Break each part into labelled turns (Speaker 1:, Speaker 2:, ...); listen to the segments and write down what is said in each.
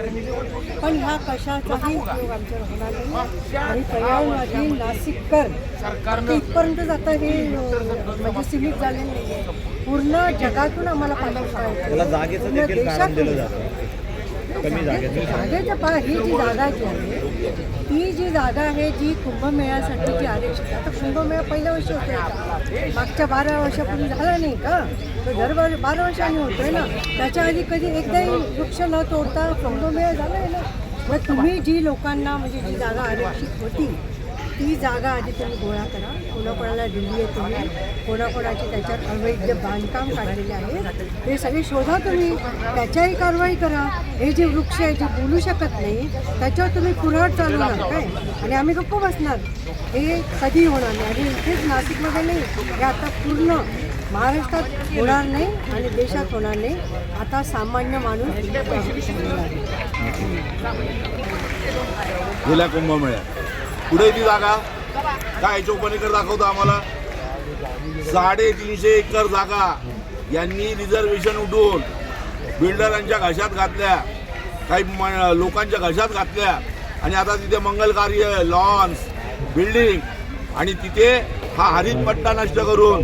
Speaker 1: पण ह्या कशाचाही उपयोग आमच्यावर होणार नाही आणि पर्यावरणवादी नाशिककर इथपर्यंत आता हे म्हणजे सीमित झालेलं नाही आहे पूर्ण जगातून आम्हाला पाठवता येतं. पूर्ण
Speaker 2: देखील कारण दिलं
Speaker 1: देशातून.
Speaker 2: कमी जागेचं.
Speaker 1: पहा ही जी जागा जी आहे ती जी जागा आहे जी कुंभमेळ्यासाठी जी आरक्षित आता कुंभमेळा पहिल्या वर्षी होते मागच्या बारा वर्षापूर्वी झाला नाही का? तो दर बारा वर्षांनी होतोय ना? त्याच्या आधी कधी एकदाही वृक्ष न तोडता कुंभमेळा झाला आहे ना? मग तुम्ही जी लोकांना म्हणजे जी जागा आरक्षित होती ती जागा आधी तुम्ही गोळा करा. कोणाकोणाला दिली आहे तुम्ही कोणाकोणाची त्याच्यात अवैध बांधकाम काढलेले आहे. हे सगळे शोधा तुम्ही. त्याच्याही कारवाई करा. हे जे वृक्ष आहे जे बोलू शकत नाही त्याच्यावर तुम्ही कुऱ्हाड चालवणार काय? आणि आम्ही गप्प बसणार. हे कधी होणार नाही. आणि इथेच नाशिकमध्ये नाही. हे आता पूर्ण महाराष्ट्रात होणार नाही आणि देशात होणार नाही. आता सामान्य माणूस
Speaker 3: गेल्या कुंभमेळ्यात. पुढे ती जागा काय चौपणेकर दाखवतो आम्हाला? साडेतीनशे एकर जागा. यांनी रिझर्वेशन उठवून बिल्डरांच्या घशात घातल्या. काही म- लोकांच्या घशात घातल्या. आणि आता तिथे मंगल कार्य लॉन्स बिल्डिंग आणि तिथे हा हरित पट्टा नष्ट करून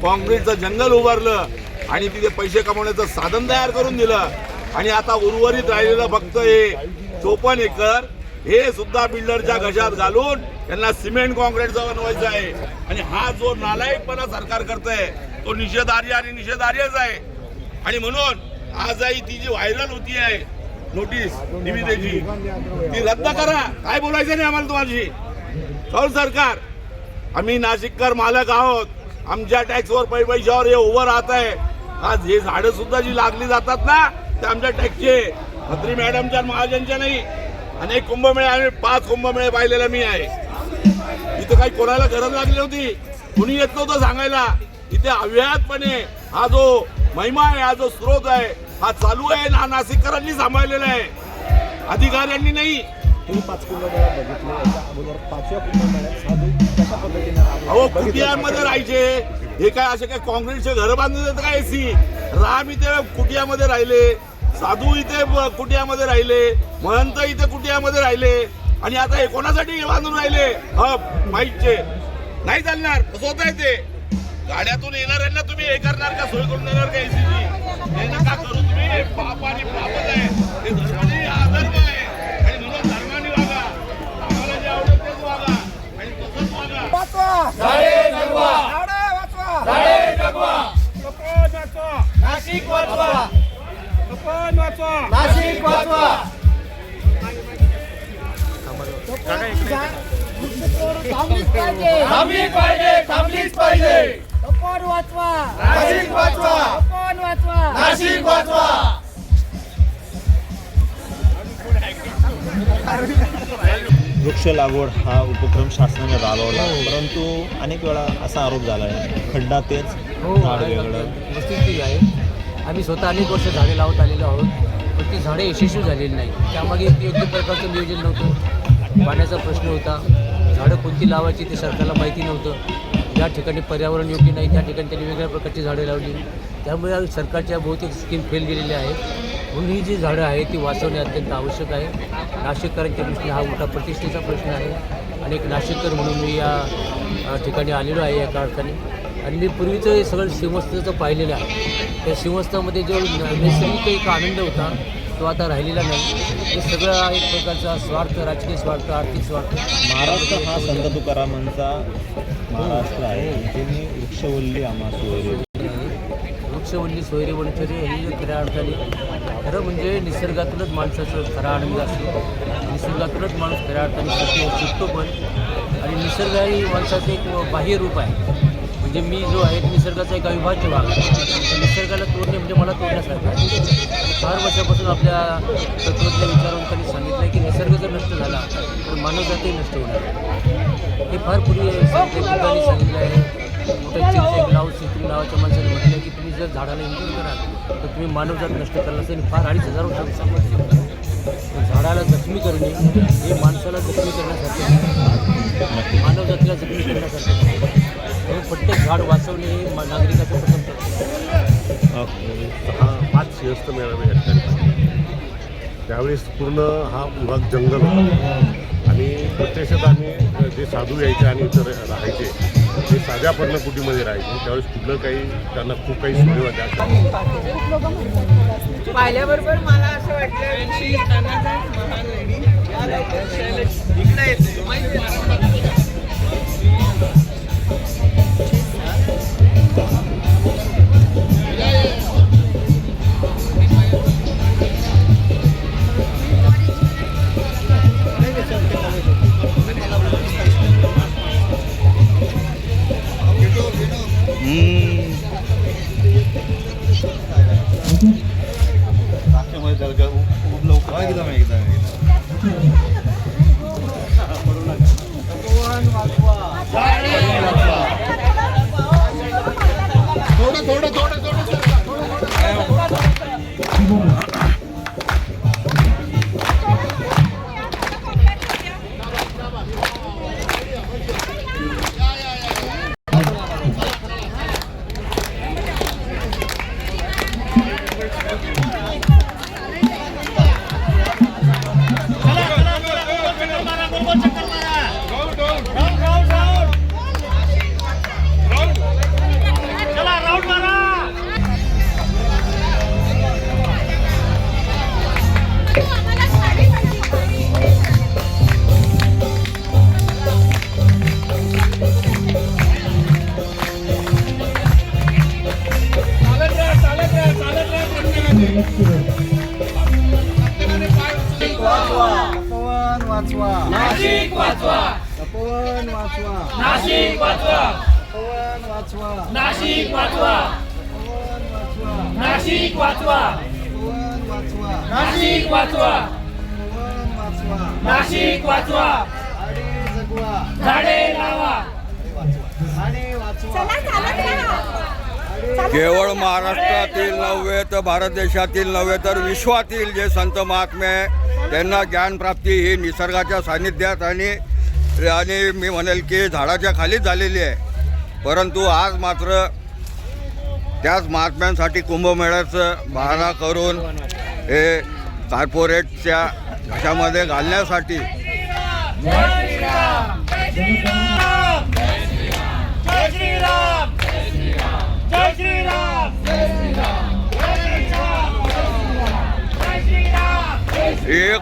Speaker 3: काँक्रीटचं जंगल उभारलं. आणि तिथे पैसे कमवण्याचं साधन तयार करून दिलं. आणि आता उर्वरित राहिलेलं फक्त हे चोपन्न एकर हे सुद्धा बिल्डरच्या घशात घालून त्यांना सिमेंट कॉन्क्रीटचा बनवायचं आहे. आणि हा जो नालायकपणा सरकार करतंय तो निषेधार्य आणि निषेधार्यच आहे. आणि म्हणून आजही ती जी व्हायरल होती आहे नोटीस निविदेची ती रद्द करा. काय बोलायचं नाही आम्हाला तुम्हाला कौल सरकार आम्ही नाशिककर मालक आहोत. आमच्या टॅक्सवर पै पैशावर हे उभं राहत आहे. आज हे झाडं सुद्धा जी लागली जातात ना ते आमच्या टॅक्सचे. खत्री मॅडमच्या महाजनच्या नाही. अनेक कुंभमेळे आम्ही पाच कुंभमेळे पाहिलेला मी आहे. इथे काही कोणाला गरज लागली होती कुणी येत नव्हतं सांगायला. इथे अव्याहतपणे हा जो महिमा आहे हा जो स्रोत आहे हा चालू आहे ना नाशिककरांनी सांभाळलेला आहे. अधिकाऱ्यांनी नाही.
Speaker 2: तुम्ही पाच कुंभमेळा बघितले. याच्या अगोदर पाचव्या कुंभमेळ्यात साधू कशा पद्धतीने राबवले?
Speaker 3: अहो कुटियामध्ये? राहायचे? हे काय असे काय काँक्रीटचे घर बांधले काय एसी राम इथे कुटियामध्ये राहिले? साधू इथे कुटियामध्ये राहिले महंत इथे कुटियामध्ये राहिले आणि आता हे कोणासाठी बांधून राहिले? हब माईकचे नाही चालणार स्वतः आहे ते. गाड्यातून येणाऱ्यांना तुम्ही हे करणार का? सोय करून देणार का एसीची नका करू तुम्ही. हे पाप आणि पापच आहे. हे धर्म नाही हा अधर्म आहे. आणि म्हणून धर्माने वागा. आम्हाला जे आवडेल तेच वागा. आणि तसंच वागा.
Speaker 4: नाशिक वाचवा. नाशिक वाचवा. थांबलीच पाहिजे. थांबलीच पाहिजे
Speaker 1: वाचवा.
Speaker 4: नाशिक वाचवा.
Speaker 1: वाचवा.
Speaker 4: नाशिक वाचवा.
Speaker 2: वृक्ष लागवड हा उपक्रम शासनाने राबवला परंतु अनेक वेळा असा आरोप झाला आहे खड्डा तेच
Speaker 5: हो
Speaker 2: झाड वेगळं
Speaker 5: वस्तुस्थिती आहे. आम्ही स्वतः अनेक वर्ष झाडे लावत आलेलो आहोत पण ती झाडे यशस्वी झालेली नाही त्यामागे योग्य प्रकारचं नियोजन नव्हतं. पाण्याचा प्रश्न होता. झाडं कोणती लावायची ते सरकारला माहिती नव्हतं. ज्या ठिकाणी पर्यावरण योग्य नाही त्या ठिकाणी त्यांनी वेगळ्या प्रकारची झाडे लावली. त्यामुळे सरकारच्या बहुतेक स्कीम फेल गेलेल्या आहेत. म्हणून ही जी झाडं आहेत ती वाचवणे अत्यंत आवश्यक आहे. नाशिककरांच्या दृष्टीने हा मोठा प्रतिष्ठेचा प्रश्न आहे. आणि एक नाशिककर म्हणून मी या ठिकाणी आलेलो आहे एका अर्थाने आणि मी पूर्वीचं हे सगळं सिंहस्थाचं पाहिलेलं आहे. त्या सिंहस्थामध्ये जो नैसर्गिक एक आनंद होता तो आता राहिलेला नाही. हे सगळं एक प्रकारचा स्वार्थ राजकीय स्वार्थ आर्थिक स्वार्थ.
Speaker 2: महाराष्ट्र हा संत तुकारामांचा महाराष्ट्र आहे त्यांनी वृक्षवल्ली आम्हा सोयरे
Speaker 5: वृक्षवल्ली सोयरे वनचरी ही खऱ्या अर्थाने खरं म्हणजे निसर्गातूनच माणसाचं खरा आनंद असतो. निसर्गातूनच माणूस खऱ्या अर्थाने शिकतो पण आणि निसर्ग ही माणसाचं एक बाह्य रूप आहे. म्हणजे मी जो आहे निसर्गाचा एक अविभाज्य भाग आहे. निसर्गाला तोडणे म्हणजे मला तोडण्यासारखं आहे. फार वर्षापासून आपल्या तत्वज्ञ विचारवंतांनी सांगितलं आहे की निसर्ग जर नष्ट झाला तर मानवजातही नष्ट होणार हे फार पूर्वी संत सांगितलं आहे. मोठ्या चिंतेक नाव सिक्री नावाच्या माणसाने म्हटलं की तुम्ही जर झाडाला इन्क्लूड कराल तर तुम्ही मानवजात नष्ट कराल असेल फार अडीच हजार वर्षांनी सांगितलं झाडाला जखमी करणे हे माणसाला जखमी करण्यासाठी आहे. मानवजातीला जखमी जास्त आहे.
Speaker 2: अ,
Speaker 6: मेळावे त्यावेळेस पूर्ण हा विभाग जंगल होता. आणि प्रत्यक्षात आम्ही जे साधू यायचे आणि इतर राहायचे ते साध्या पर्णकुटीमध्ये राहायचे. त्यावेळेस कुठलं काही त्यांना खूप काही सुविधा त्या
Speaker 5: पाहिल्याबरोबर मला असं वाटलं की
Speaker 7: तपोवन वाचवा. नाशिक वाचवा. तपोवन वाचवा. नाशिक वाचवा. तपोवन वाचवा. नाशिक वाचवा. तपोवन वाचवा. नाशिक वाचवा. तपोवन वाचवा. नाशिक वाचवा. झाडे जगवा. झाडे लावा. आणि वाचवा.
Speaker 8: केवळ महाराष्ट्रातील नव्हे तर भारत देशातील नव्हे तर विश्वातील जे संत महात्मे आहे, त्यांना ज्ञानप्राप्ती ही निसर्गाच्या सान्निध्यात आणि आणि मी म्हणेल की झाडाच्या खालीच झालेली आहे. परंतु आज मात्र त्याच महात्म्यांसाठी कुंभमेळ्याचं बहाणा करून हे कॉर्पोरेटच्या घशामध्ये घालण्यासाठी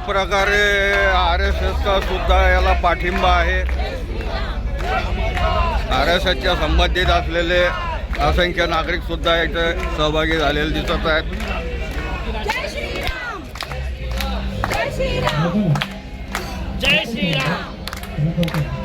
Speaker 8: प्रकारे आर एस एसचा सुद्धा याला पाठिंबा आहे. आर एस एसच्या संबंधित असलेले असंख्य नागरिक सुद्धा याचे सहभागी झालेले दिसत आहेत.
Speaker 9: जय श्रीराम! जय श्रीराम! जय श्रीराम!